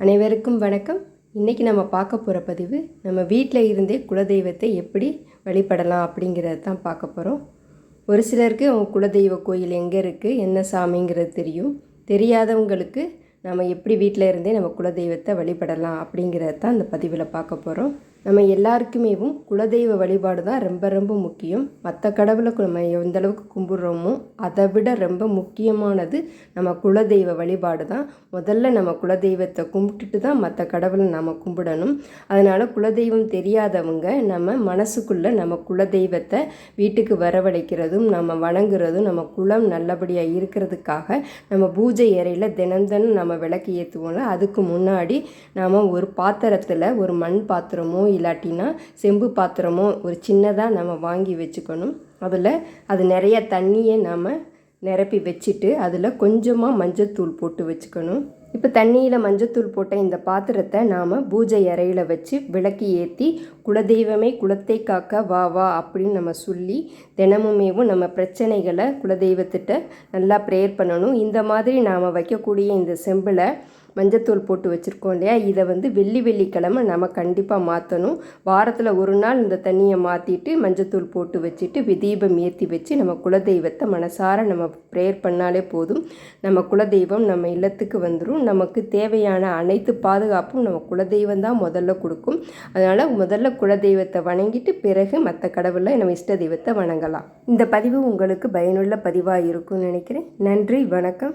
அனைவருக்கும் வணக்கம். இன்றைக்கி நம்ம பார்க்க போகிற பதிவு நம்ம வீட்டில் இருந்தே குலதெய்வத்தை எப்படி வழிபடலாம் அப்படிங்கிறத தான் பார்க்க போகிறோம் ஒரு சிலருக்கு அவங்க குலதெய்வ கோயில் எங்கே இருக்குது என்ன சாமிங்கிறது தெரியும். தெரியாதவங்களுக்கு நம்ம எப்படி வீட்டில் இருந்தே நம்ம குலதெய்வத்தை வழிபடலாம் அப்படிங்கிறத தான் இந்த பதிவில் பார்க்க போகிறோம் நம்ம எல்லாருக்குமேவும் குலதெய்வ வழிபாடு தான் ரொம்ப ரொம்ப முக்கியம். மற்ற கடவுளை நம்ம எந்த அளவுக்கு கும்பிட்றோமோ அதை விட ரொம்ப முக்கியமானது நம்ம குலதெய்வ வழிபாடு தான். முதல்ல நம்ம குலதெய்வத்தை கும்பிட்டுட்டு தான் மற்ற கடவுளை நம்ம கும்பிடணும். அதனால் குலதெய்வம் தெரியாதவங்க நம்ம மனசுக்குள்ளே நம்ம குலதெய்வத்தை வீட்டுக்கு வரவழைக்கிறதும் நம்ம வணங்குறதும் நம்ம குலம் நல்லபடியாக இருக்கிறதுக்காக நம்ம பூஜை அறையில் தினம் தினம் நம்ம விளக்கு ஏற்றுவோம்ல அதுக்கு முன்னாடி நாம் ஒரு பாத்திரத்தில் ஒரு மண் பாத்திரமோ இல்லாட்டினா செம்பு பாத்திரமோ ஒரு சின்னதாக நம்ம வாங்கி வச்சுக்கணும். அதில் அது நிறைய தண்ணியை நாம் நிரப்பி வச்சுட்டு அதில் கொஞ்சமாக மஞ்சத்தூள் போட்டு வச்சுக்கணும். இப்போ தண்ணியில் மஞ்சத்தூள் போட்ட இந்த பாத்திரத்தை நாம் பூஜை அறையில் வச்சு விளக்கு ஏற்றி குலதெய்வமே குலத்தை காக்க வா வா அப்படின்னு நம்ம சொல்லி தினமுமேவும் நம்ம பிரச்சனைகளை குலதெய்வத்திட்ட நல்லா ப்ரேயர் பண்ணணும். இந்த மாதிரி நாம் வைக்கக்கூடிய இந்த செம்பில் மஞ்சத்தூள் போட்டு வச்சுருக்கோம் இல்லையா? இதை வந்து வெள்ளி வெள்ளிக்கிழமை நம்ம கண்டிப்பாக மாற்றணும் வாரத்தில் ஒரு நாள் இந்த தண்ணியை மாற்றிட்டு மஞ்சத்தூள் போட்டு வச்சுட்டு வி- தீபம் ஏற்றி வச்சு நம்ம குலதெய்வத்தை மனசார நம்ம ப்ரேயர் பண்ணாலே போதும். நம்ம குலதெய்வம் நம்ம இல்லத்துக்கு வந்துடும் நமக்கு தேவையான அனைத்து பாதுகாப்பும் நம்ம குலதெய்வம் தான் முதல்ல கொடுக்கும். அதனால் முதல்ல குலதெய்வத்தை வணங்கிட்டு பிறகு மற்ற கடவுளை நம்ம இஷ்ட தெய்வத்தை வணங்கலாம். இந்த பதிவு உங்களுக்கு பயனுள்ள பதிவாக இருக்கும்னு நினைக்கிறேன். நன்றி வணக்கம்.